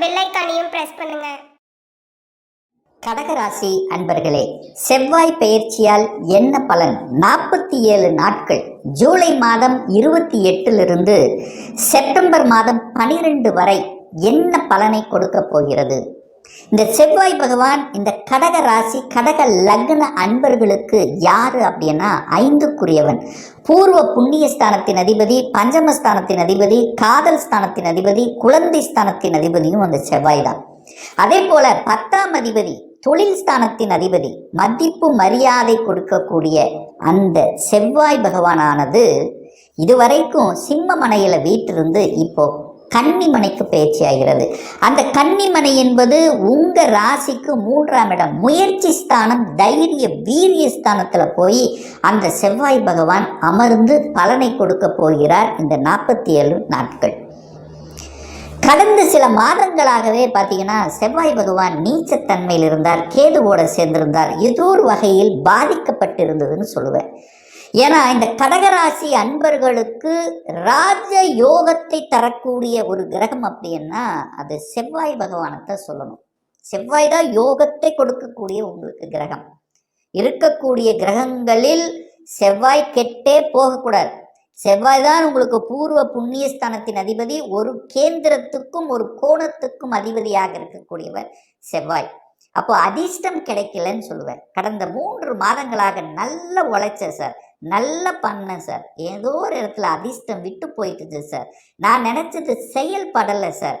Bell ஐக்கானையும் press பண்ணுங்க. கடகராசி அன்பர்களே செவ்வாய் பெயர்ச்சியால் என்ன பலன்? நாற்பத்தி ஏழு நாட்கள். ஜூலை மாதம் இருபத்தி எட்டிலிருந்து செப்டம்பர் மாதம் பனிரெண்டு வரை என்ன பலனை கொடுக்க போகிறது? இந்த செவ்வாய் பகவான் இந்த கடக ராசி கடக லக்ன அன்பர்களுக்கு யாரு அப்படின்னா ஐந்துக்குரியவன். பூர்வ புண்ணிய ஸ்தானத்தின் அதிபதி பஞ்சமஸ்தானத்தின் அதிபதி காதல் ஸ்தானத்தின் அதிபதி குழந்தை ஸ்தானத்தின் அதிபதியும் அந்த செவ்வாய் தான். அதே போல பத்தாம் அதிபதி தொழில் ஸ்தானத்தின் அதிபதி மதிப்பு மரியாதை கொடுக்கக்கூடிய அந்த செவ்வாய் பகவானானது இதுவரைக்கும் சிம்ம மனையில வீட்டிலிருந்து இப்போ கன்னிமனைக்கு பயிற்சி அந்த கன்னிமனை என்பது உங்க ராசிக்கு மூன்றாம் இடம். முயற்சி ஸ்தானம் தைரிய வீரிய ஸ்தானத்தில் போய் அந்த செவ்வாய் பகவான் அமர்ந்து பலனை கொடுக்க போகிறார் இந்த நாற்பத்தி ஏழு நாட்கள். கடந்த சில மாதங்களாகவே பார்த்தீங்கன்னா செவ்வாய் பகவான் நீச்சத்தன்மையில் இருந்தார் கேதுவோட சேர்ந்திருந்தார். ஏதோ ஒரு வகையில் பாதிக்கப்பட்டிருந்ததுன்னு சொல்லுவேன். ஏன்னா இந்த கடகராசி அன்பர்களுக்கு ராஜ யோகத்தை தரக்கூடிய ஒரு கிரகம் அப்படின்னா அது செவ்வாய் பகவானத்தை சொல்லணும். செவ்வாய் தான் யோகத்தை கொடுக்கக்கூடிய உங்களுக்கு கிரகம். இருக்கக்கூடிய கிரகங்களில் செவ்வாய் கெட்டே போகக்கூடாது. செவ்வாய் தான் உங்களுக்கு பூர்வ புண்ணியஸ்தானத்தின் அதிபதி. ஒரு கேந்திரத்துக்கும் ஒரு கோணத்துக்கும் அதிபதியாக இருக்கக்கூடியவர் செவ்வாய். அப்போ அதிர்ஷ்டம் கிடைக்கலன்னு சொல்லுவேன் கடந்த மூன்று மாதங்களாக நல்ல உழைச்ச சார். நல்ல பண்ணேன் சார். ஏதோ ஒரு இடத்துல அதிர்ஷ்டம் விட்டு போயிட்டுது சார். நான் நினச்சது செயல்படலை சார்.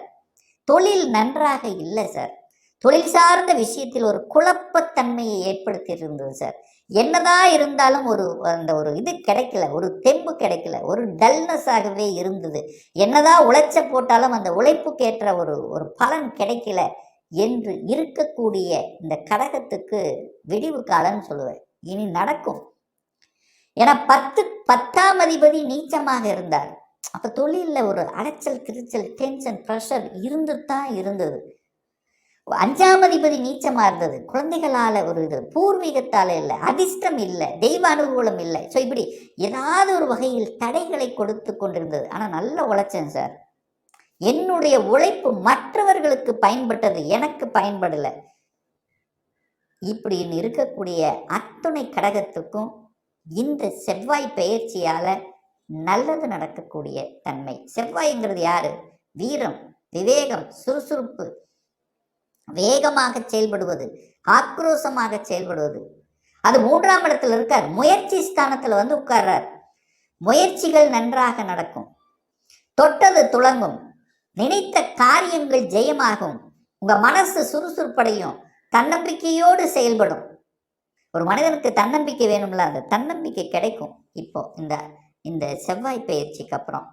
தொழில் நன்றாக இல்லை சார். தொழில் சார்ந்த விஷயத்தில் ஒரு குழப்பத்தன்மையை ஏற்படுத்தி இருந்தது சார். என்னதான் இருந்தாலும் ஒரு அந்த ஒரு இது கிடைக்கல ஒரு தெம்பு கிடைக்கல ஒரு டல்னஸாகவே இருந்தது. என்னதான் உழைச்ச போட்டாலும் அந்த உழைப்புக்கேற்ற ஒரு ஒரு பலன் கிடைக்கல என்று இருக்கக்கூடிய இந்த கடகத்துக்கு விடிவு காலம்னு சொல்லுவேன். இனி நடக்கும். ஏன்னா பத்து பத்தாம் அதிபதி நீச்சமாக இருந்தார். அப்போ தொழிலில் ஒரு அலைச்சல் திருச்சல் டென்ஷன் ப்ரெஷர் இருந்து தான் இருந்தது. அஞ்சாம் அதிபதி நீச்சமாக இருந்தது. குழந்தைகளால் ஒரு இது பூர்வீகத்தால் இல்லை அதிர்ஷ்டம் இல்லை தெய்வ அனுகூலம் இல்லை. ஸோ இப்படி ஏதாவது ஒரு வகையில் தடைகளை கொடுத்து கொண்டிருந்தது. ஆனால் நல்ல உழைச்சேன் சார். என்னுடைய உழைப்பு மற்றவர்களுக்கு பயன்பட்டது எனக்கு பயன்படலை. இப்படின்னு இருக்கக்கூடிய அத்துணை கடகத்துக்கும் இந்த செவ்வாய் பயிற்சியால் நல்லது நடக்கக்கூடிய தன்மை. செவ்வாய்ங்கிறது யாரு? வீரம் விவேகம் சுறுசுறுப்பு. வேகமாக செயல்படுவது ஆக்ரோஷமாக செயல்படுவது. அது மூன்றாம் இடத்துல இருக்கார். முயற்சி ஸ்தானத்தில் வந்து உட்கார்றார். முயற்சிகள் நன்றாக நடக்கும். தொட்டது துளங்கும். நினைத்த காரியங்கள் ஜெயமாகும். உங்க மனசு சுறுசுறுப்படையும். தன்னம்பிக்கையோடு செயல்படும். ஒரு மனிதனுக்கு தன்னம்பிக்கை வேணும்ல அந்த தன்னம்பிக்கை கிடைக்கும் இப்போ இந்த இந்த செவ்வாய் பயிற்சிக்கு அப்புறம்.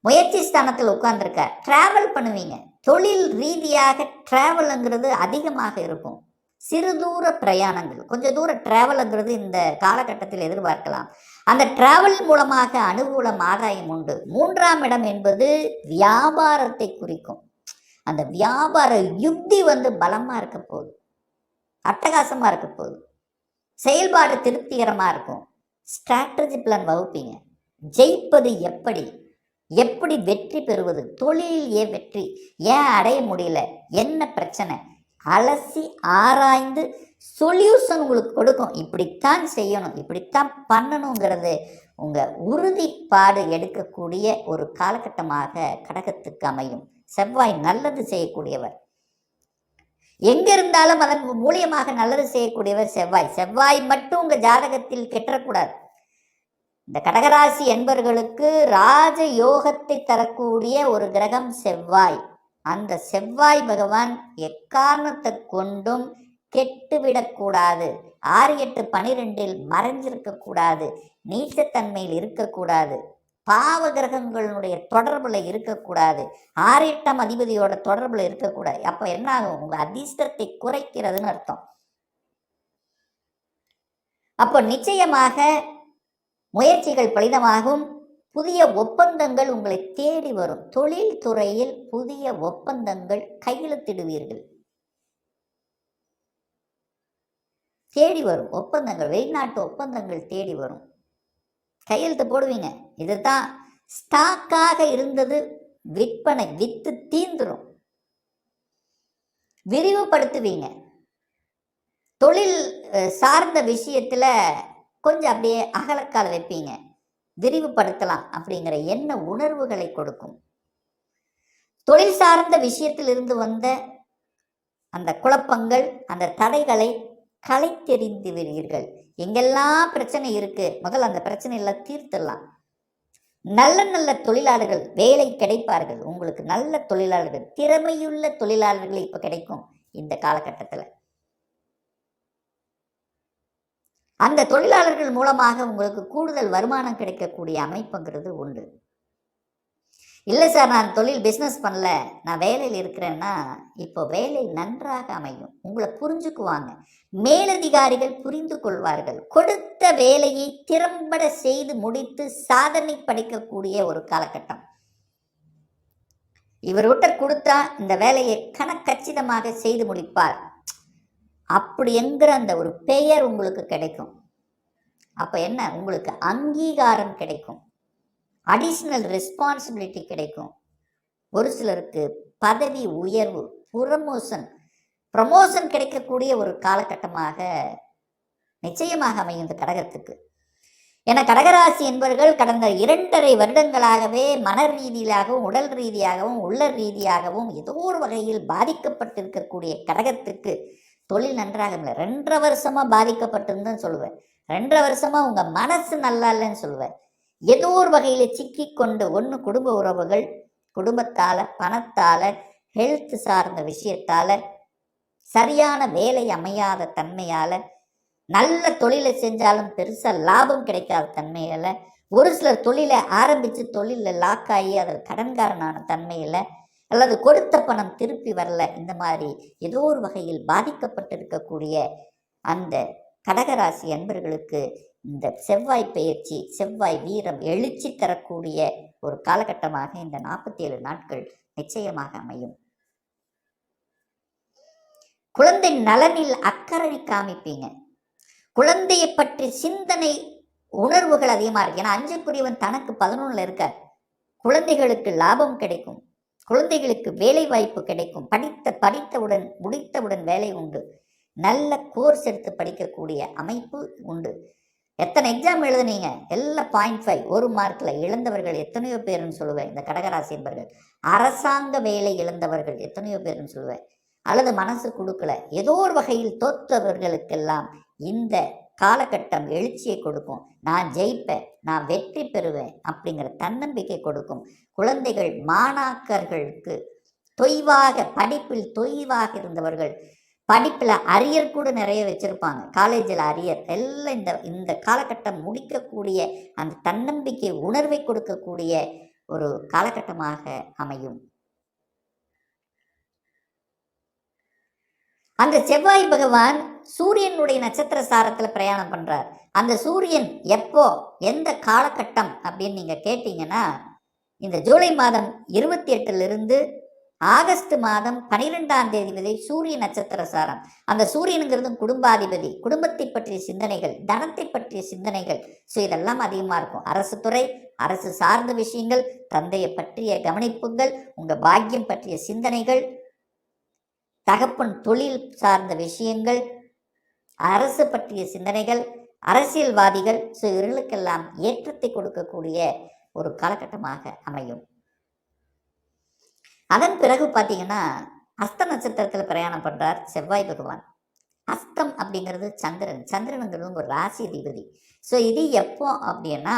முயற்சி ஸ்தானத்தில் உட்கார்ந்துருக்க டிராவல் பண்ணுவீங்க. தொழில் ரீதியாக டிராவலுங்கிறது அதிகமாக இருக்கும். சிறு தூர பிரயாணங்கள். கொஞ்சம் தூர டிராவலுங்கிறது இந்த காலகட்டத்தில் எதிர்பார்க்கலாம். அந்த டிராவல் மூலமாக அனுகூலம் ஆதாயம் உண்டு. மூன்றாம் இடம் என்பது வியாபாரத்தை குறிக்கும். அந்த வியாபார யுக்தி வந்து பலமாக இருக்க போகுது. அட்டகாசமாக இருக்க போகுது. செயல்பாடு திருப்திகரமாக இருக்கும். ஸ்ட்ராட்டஜி பிளான் வகுப்பீங்க. ஜெயிப்பது எப்படி? எப்படி வெற்றி பெறுவது? தொழிலில் ஏன் வெற்றி. ஏன் அடைய முடியல? என்ன பிரச்சனை? அலசி ஆராய்ந்து சொல்யூஷன் உங்களுக்கு கொடுக்கும். இப்படித்தான் செய்யணும். இப்படித்தான் பண்ணணுங்கிறது உங்கள் உறுதிப்பாடு எடுக்கக்கூடிய ஒரு காலகட்டமாக கடகத்துக்கு அமையும். செவ்வாய் நல்லது செய்யக்கூடியவர். எங்கே இருந்தாலும் அதன் மூலியமாக நல்லது செய்யக்கூடியவர் செவ்வாய். செவ்வாய் மட்டும் உங்கள் ஜாதகத்தில் கெட்டக்கூடாது இந்த கடகராசி என்பவர்களுக்கு ராஜ யோகத்தை தரக்கூடிய ஒரு கிரகம் செவ்வாய். அந்த செவ்வாய் பகவான் எக்காரணத்தை கொண்டும் கெட்டுவிடக்கூடாது. ஆறு எட்டு பனிரெண்டில் மறைஞ்சிருக்கக்கூடாது. நீச்சத்தன்மையில் இருக்கக்கூடாது. பாவ கிரகங்களுடைய தொடர்பில் இருக்கக்கூடாது. ஆறு அதிபதியோட தொடர்பில் இருக்கக்கூடாது. அப்போ என்ன ஆகும் உங்கள் அதிர்ஷ்டத்தை குறைக்கிறதுன்னு அர்த்தம். அப்போ நிச்சயமாக முயற்சிகள் பலிதமாகும். புதிய ஒப்பந்தங்கள் உங்களை தேடி வரும். தொழில் துறையில் புதிய ஒப்பந்தங்கள் கையெழுத்திடுவீர்கள். தேடி வரும். ஒப்பந்தங்கள் வெளிநாட்டு ஒப்பந்தங்கள் தேடி வரும். கையெழுத்து போடுவீங்க. இதுதான் ஸ்டாக்காக இருந்தது. விற்பனை வித்து தீந்துரும். விரிவுபடுத்துவீங்க. தொழில் சார்ந்த விஷயத்தில் கொஞ்சம் அப்படியே அகலக்கால் வைப்பீங்க. விரிவுபடுத்தலாம் அப்படிங்கிற என்ன உணர்வுகளை கொடுக்கும். தொழில் சார்ந்த விஷயத்திலிருந்து வந்த அந்த குழப்பங்கள் அந்த தடைகளை களைத்தெறிந்து விடுவீர்கள். எங்கெல்லாம் பிரச்சனை இருக்குது முதல்ல அந்த பிரச்சனையெல்லாம் தீர்த்துடலாம். நல்ல நல்ல தொழிலாளர்கள் வேலை கிடைப்பார்கள். உங்களுக்கு நல்ல தொழிலாளர்கள் திறமையுள்ள தொழிலாளர்கள் இப்போ கிடைக்கும் இந்த காலகட்டத்தில். அந்த தொழிலாளர்கள் மூலமாக உங்களுக்கு கூடுதல் வருமானம் கிடைக்கக்கூடிய அமைப்புங்கிறது உண்டு இல்லை சார் நான் தொழில் பிஸ்னஸ் பண்ணல. நான் வேலையில் இருக்கிறேன்னா இப்போ வேலை நன்றாக அமையும். உங்களை புரிஞ்சுக்குவாங்க. மேலதிகாரிகள் புரிந்து கொள்வார்கள். கொடுத்த வேலையை திறம்பட செய்து முடித்து சாதனை படைக்கக்கூடிய ஒரு காலகட்டம். இவர்கிட்ட கொடுத்தா இந்த வேலையை கணக்கச்சிதமாக செய்து முடிப்பார். அப்படி என்கிற அந்த ஒரு பெயர் உங்களுக்கு கிடைக்கும். அப்போ என்ன? உங்களுக்கு அங்கீகாரம் கிடைக்கும். அடிஷ்னல் ரெஸ்பான்சிபிலிட்டி கிடைக்கும். ஒரு சிலருக்கு பதவி உயர்வு ப்ரமோஷன் ப்ரமோஷன் கிடைக்கக்கூடிய ஒரு காலகட்டமாக நிச்சயமாக அமையும் இந்த கடகத்துக்கு. என கடகராசி என்பவர்கள் கடந்த இரண்டரை வருடங்களாகவே மன ரீதியிலாகவும் உடல் ரீதியாகவும் உள்ள ரீதியாகவும் ஏதோ ஒரு வகையில் பாதிக்கப்பட்டிருக்கக்கூடிய கடகத்துக்கு தொழில் நன்றாக இல்லை. ரெண்டரை வருஷமாக பாதிக்கப்பட்டிருந்தேன்னு சொல்லுவேன். ரெண்டரை வருஷமாக உங்கள் மனசு நல்லா இல்லைன்னு சொல்லுவேன். ஏதோ ஒரு வகையில் சிக்கி கொண்டு ஒன்று குடும்ப உறவுகள் குடும்பத்தால் பணத்தால் ஹெல்த் சார்ந்த விஷயத்தால் சரியான வேலை அமையாத தன்மையால் நல்ல தொழிலை செஞ்சாலும் பெருசாக லாபம் கிடைக்காத தன்மையில் ஒரு சிலர் தொழிலை ஆரம்பித்து தொழிலில் லாக் ஆகி அதில் கடன்காரனான தன்மையில் அல்லது கொடுத்த பணம் திருப்பி வரல இந்த மாதிரி ஏதோ ஒரு வகையில் பாதிக்கப்பட்டிருக்கக்கூடிய அந்த கடகராசி அன்பர்களுக்கு இந்த செவ்வாய் பெயர்ச்சி செவ்வாய் வீரம் எழுச்சி தரக்கூடிய ஒரு காலகட்டமாக இந்த நாற்பத்தி ஏழு நாட்கள் நிச்சயமாக அமையும். குழந்தை நலனில் அக்கறை காமிப்பீங்க. குழந்தையை பற்றி சிந்தனை உணர்வுகள் அதிகமாக இருக்கு. ஏன்னா அஞ்சுக்குரியவன் தனக்கு பதினொன்றில் இருக்க குழந்தைகளுக்கு லாபம் கிடைக்கும். குழந்தைகளுக்கு வேலை வாய்ப்பு கிடைக்கும். படித்த படித்தவுடன் முடித்தவுடன் வேலை உண்டு. நல்ல கோர்ஸ் எடுத்து படிக்கக்கூடிய அமைப்பு உண்டு. எத்தனை எக்ஸாம் எழுதுனீங்க? எல்லாம் பாயிண்ட் ஃபைவ் ஒரு மார்க்கில் இழந்தவர்கள் எத்தனையோ பேருன்னு சொல்லுவேன். இந்த கடகராசி என்பவர்கள் அரசாங்க வேலை இழந்தவர்கள் எத்தனையோ பேருன்னு சொல்லுவேன். அல்லது மனசு கொடுக்கல. ஏதோ ஒரு வகையில் தோற்றவர்களுக்கெல்லாம் இந்த காலகட்டம் எழுச்சியை கொடுக்கும். நான் ஜெயிப்பேன். நான் வெற்றி பெறுவேன் அப்படிங்கிற தன்னம்பிக்கை கொடுக்கும். குழந்தைகள் மாணாக்கர்களுக்கு தொய்வாக படிப்பில் தொய்வாக இருந்தவர்கள் படிப்பில் அரியர் கூட நிறைய வச்சுருப்பாங்க. காலேஜில் அரியர் எல்லாம் இந்த இந்த காலகட்டம் முடிக்கக்கூடிய அந்த தன்னம்பிக்கை உணர்வை கொடுக்கக்கூடிய ஒரு காலகட்டமாக அமையும். அந்த செவ்வாய் பகவான் சூரியனுடைய நட்சத்திர சாரத்தில் பிரயாணம் பண்ணுறார் அந்த சூரியன் எப்போ எந்த காலகட்டம் அப்படின்னு நீங்கள் கேட்டீங்கன்னா இந்த ஜூலை மாதம் இருபத்தி எட்டுலேருந்து ஆகஸ்ட் மாதம் பனிரெண்டாம் தேதி வரை சூரிய நட்சத்திர சாரம். அந்த சூரியனுங்கிறது குடும்பாதிபதி. குடும்பத்தை பற்றிய சிந்தனைகள் தனத்தை பற்றிய சிந்தனைகள். ஸோ இதெல்லாம் அதிகமாக இருக்கும். அரசு துறை அரசு சார்ந்த விஷயங்கள் தந்தையை பற்றிய கவனிப்புகள் உங்கள் பாக்கியம் பற்றிய சிந்தனைகள் தகப்பன் தொழில் சார்ந்த விஷயங்கள் அரசு பற்றிய சிந்தனைகள் அரசியல்வாதிகள். ஸோ இவர்களுக்கெல்லாம் ஏற்றத்தை கொடுக்கக்கூடிய ஒரு காலகட்டமாக அமையும். அதன் பிறகு பார்த்தீங்கன்னா அஸ்த நட்சத்திரத்தில் பிரயாணம் பண்ணுறார் செவ்வாய் பகவான். அஸ்தம் அப்படிங்கிறது சந்திரன். சந்திரனுங்கிறது ஒரு ராசி அதிபதி. ஸோ இது எப்போ அப்படின்னா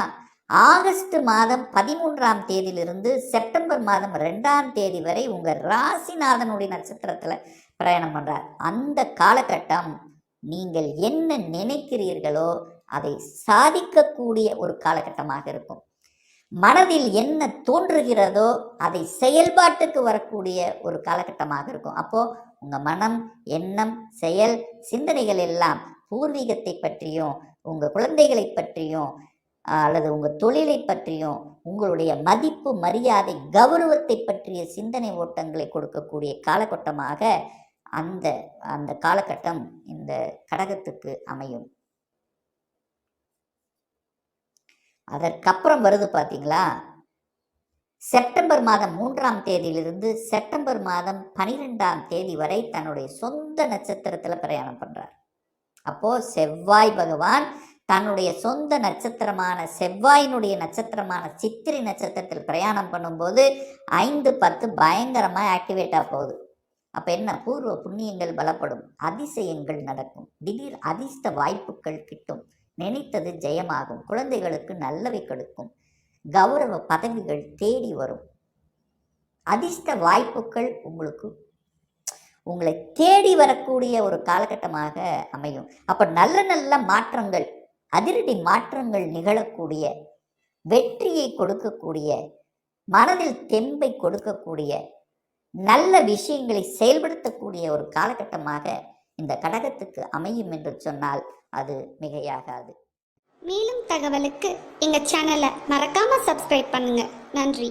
ஆகஸ்ட் மாதம் பதிமூன்றாம் தேதியிலிருந்து செப்டம்பர் மாதம் ரெண்டாம் தேதி வரை உங்கள் ராசிநாதனுடைய நட்சத்திரத்தில் பிரயாணம் பண்ணுறார் அந்த காலகட்டம் நீங்கள் என்ன நினைக்கிறீர்களோ அதை சாதிக்கக்கூடிய ஒரு காலகட்டமாக இருக்கும். மனதில் என்ன தோன்றுகிறதோ அதை செயல்பாட்டுக்கு வரக்கூடிய ஒரு காலகட்டமாக இருக்கும். அப்போ உங்க மனம் எண்ணம் செயல் சிந்தனைகள் எல்லாம் பூர்வீகத்தை பற்றியும் உங்க குழந்தைகளை பற்றியும் அல்லது உங்க தொழிலை பற்றியும் உங்களுடைய மதிப்பு மரியாதை கௌரவத்தை பற்றிய சிந்தனை ஓட்டங்களை கொடுக்கக்கூடிய காலகட்டமாக அந்த அந்த காலகட்டம் இந்த கடகத்துக்கு அமையும். அதற்கப்புறம் வருது பார்த்தீங்களா செப்டம்பர் மாதம் மூன்றாம் தேதியிலிருந்து செப்டம்பர் மாதம் பனிரெண்டாம் தேதி வரை தன்னுடைய சொந்த நட்சத்திரத்தில் பிரயாணம் பண்ணுறார் அப்போது செவ்வாய் பகவான் தன்னுடைய சொந்த நட்சத்திரமான செவ்வாயினுடைய நட்சத்திரமான சித்திரை நட்சத்திரத்தில் பிரயாணம் பண்ணும்போது ஐந்து பத்து பயங்கரமாக ஆக்டிவேட்டாக போகுது. அப்போ என்ன? பூர்வ புண்ணியங்கள் பலப்படும் அதிசயங்கள் நடக்கும் திடீர் அதிர்ஷ்ட வாய்ப்புகள் கிட்டும். நினைத்தது ஜெயமாகும். குழந்தைகளுக்கு நல்லவை கொடுக்கும். கௌரவ பதவிகள் தேடி வரும். அதிர்ஷ்ட வாய்ப்புகள் உங்களுக்கு உங்களை தேடி வரக்கூடிய ஒரு காலகட்டமாக அமையும். அப்போ நல்ல நல்ல மாற்றங்கள் அதிரடி மாற்றங்கள் நிகழக்கூடிய வெற்றியை கொடுக்கக்கூடிய மனதில் தெம்பை கொடுக்கக்கூடிய நல்ல விஷயங்களை செயல்படுத்தக்கூடிய ஒரு காலகட்டமாக இந்த கடகத்துக்கு அமையும் என்று சொன்னால் அது மிகையாகாது. மேலும் தகவலுக்கு எங்க சேனலை மறக்காம சப்ஸ்கிரைப் பண்ணுங்க. நன்றி.